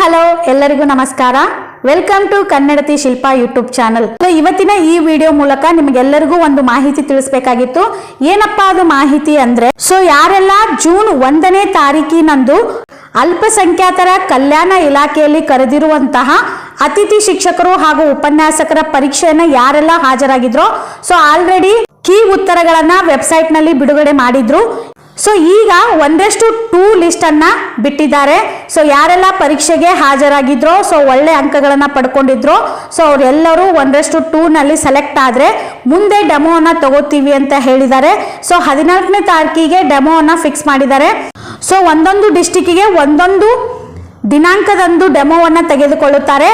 Hello, ಎಲ್ಲರಿಗೂ ನಮಸ್ಕಾರ. Welcome to Kannadathi Shilpa YouTube channel ಇವತ್ತಿನ ಈ ವಿಡಿಯೋ ಮೂಲಕ ನಿಮಗೆಲ್ಲರಿಗೂ ಒಂದು ಮಾಹಿತಿ ತಿಳಿಸ್ಬೇಕಾಗಿತ್ತು. ಏನಪ್ಪಾ ಅದು ಮಾಹಿತಿ ಅಂದ್ರೆ ಸೊ ಯಾರೆಲ್ಲ ಜೂನ್ ಒಂದನೇ ತಾರೀಕಿನಂದು ಅಲ್ಪಸಂಖ್ಯಾತರ ಕಲ್ಯಾಣ ಇಲಾಖೆಯಲ್ಲಿ ಕರೆದಿರುವಂತಹ ಅತಿಥಿ ಶಿಕ್ಷಕರು ಹಾಗೂ ಉಪನ್ಯಾಸಕರ ಪರೀಕ್ಷೆಯನ್ನ ಯಾರೆಲ್ಲ ಹಾಜರಾಗಿದ್ರೋ ಸೊ ಆಲ್ರೆಡಿ ಕೀ ಉತ್ತರಗಳನ್ನ ವೆಬ್ಸೈಟ್ನಲ್ಲಿ ಬಿಡುಗಡೆ ಮಾಡಿದ್ರು. ಸೊ ಈಗ ಒಂದಷ್ಟು ಟೂ ಲಿಸ್ಟನ್ನು ಬಿಟ್ಟಿದ್ದಾರೆ. ಸೊ ಯಾರೆಲ್ಲ ಪರೀಕ್ಷೆಗೆ ಹಾಜರಾಗಿದ್ರೋ ಸೊ ಒಳ್ಳೆ ಅಂಕಗಳನ್ನ ಪಡ್ಕೊಂಡಿದ್ರು ಸೊ ಅವರೆಲ್ಲರೂ ಒಂದಷ್ಟು ಟೂನಲ್ಲಿ ಸೆಲೆಕ್ಟ್ ಆದ್ರೆ ಮುಂದೆ ಡೆಮೋವನ್ನು ತಗೋತೀವಿ ಅಂತ ಹೇಳಿದ್ದಾರೆ. ಸೊ ಹದಿನಾಲ್ಕನೇ ತಾರೀಕಿಗೆ ಡೆಮೋವನ್ನು ಫಿಕ್ಸ್ ಮಾಡಿದ್ದಾರೆ. ಸೊ ಒಂದೊಂದು ಡಿಸ್ಟಿಕ್ಕಿಗೆ ಒಂದೊಂದು ದಿನಾಂಕದಂದು ಡೆಮೋವನ್ನು ತೆಗೆದುಕೊಳ್ಳುತ್ತಾರೆ.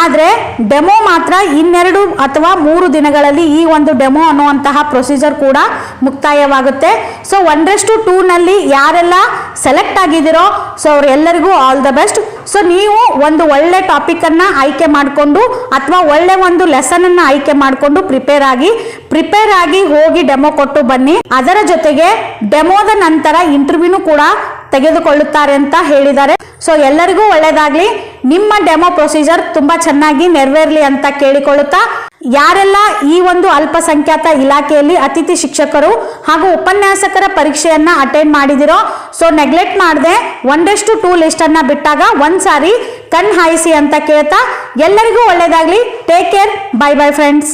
ಆದರೆ ಡೆಮೋ ಮಾತ್ರ ಇನ್ನೆರಡು ಅಥವಾ ಮೂರು ದಿನಗಳಲ್ಲಿ ಈ ಒಂದು ಡೆಮೋ ಅನ್ನುವಂತಹ ಪ್ರೊಸೀಜರ್ ಕೂಡ ಮುಕ್ತಾಯವಾಗುತ್ತೆ. ಸೊ ಒಂದಷ್ಟು ಟೂನಲ್ಲಿ ಯಾರೆಲ್ಲ ಸೆಲೆಕ್ಟ್ ಆಗಿದ್ದೀರೋ ಸೊ ಅವರೆಲ್ಲರಿಗೂ ಆಲ್ ದ ಬೆಸ್ಟ್ ಸೊ ನೀವು ಒಂದು ಒಳ್ಳೆ ಟಾಪಿಕನ್ನು ಆಯ್ಕೆ ಮಾಡಿಕೊಂಡು ಅಥವಾ ಒಳ್ಳೆ ಒಂದು ಲೆಸನನ್ನು ಆಯ್ಕೆ ಮಾಡಿಕೊಂಡು ಪ್ರಿಪೇರ್ ಆಗಿ ಪ್ರಿಪೇರ್ ಆಗಿ ಹೋಗಿ ಡೆಮೋ ಕೊಟ್ಟು ಬನ್ನಿ. ಅದರ ಜೊತೆಗೆ ಡೆಮೋದ ನಂತರ ಇಂಟರ್ವ್ಯೂನು ಕೂಡ ತೆಗೆದುಕೊಳ್ಳುತ್ತಾರೆ ಅಂತ ಹೇಳಿದ್ದಾರೆ. ಸೊ ಎಲ್ಲರಿಗೂ ಒಳ್ಳೇದಾಗ್ಲಿ. ನಿಮ್ಮ ಡೆಮೋ ಪ್ರೊಸೀಜರ್ ತುಂಬಾ ಚೆನ್ನಾಗಿ ನೆರವೇರಲಿ ಅಂತ ಕೇಳಿಕೊಳ್ಳುತ್ತಾ, ಯಾರೆಲ್ಲ ಈ ಒಂದು ಅಲ್ಪಸಂಖ್ಯಾತ ಇಲಾಖೆಯಲ್ಲಿ ಅತಿಥಿ ಶಿಕ್ಷಕರು ಹಾಗೂ ಉಪನ್ಯಾಸಕರ ಪರೀಕ್ಷೆಯನ್ನ ಅಟೆಂಡ್ ಮಾಡಿದಿರೋ ಸೊ ನೆಗ್ಲೆಕ್ಟ್ ಮಾಡದೆ ಒಂದಷ್ಟು ಟೂ ಲಿಸ್ಟ್ ಅನ್ನ ಬಿಟ್ಟಾಗ ಒಂದ್ಸಾರಿ ಕಣ್ ಹಾಯಿಸಿ ಅಂತ ಕೇಳ್ತಾ, ಎಲ್ಲರಿಗೂ ಒಳ್ಳೇದಾಗ್ಲಿ. Take care bye bye friends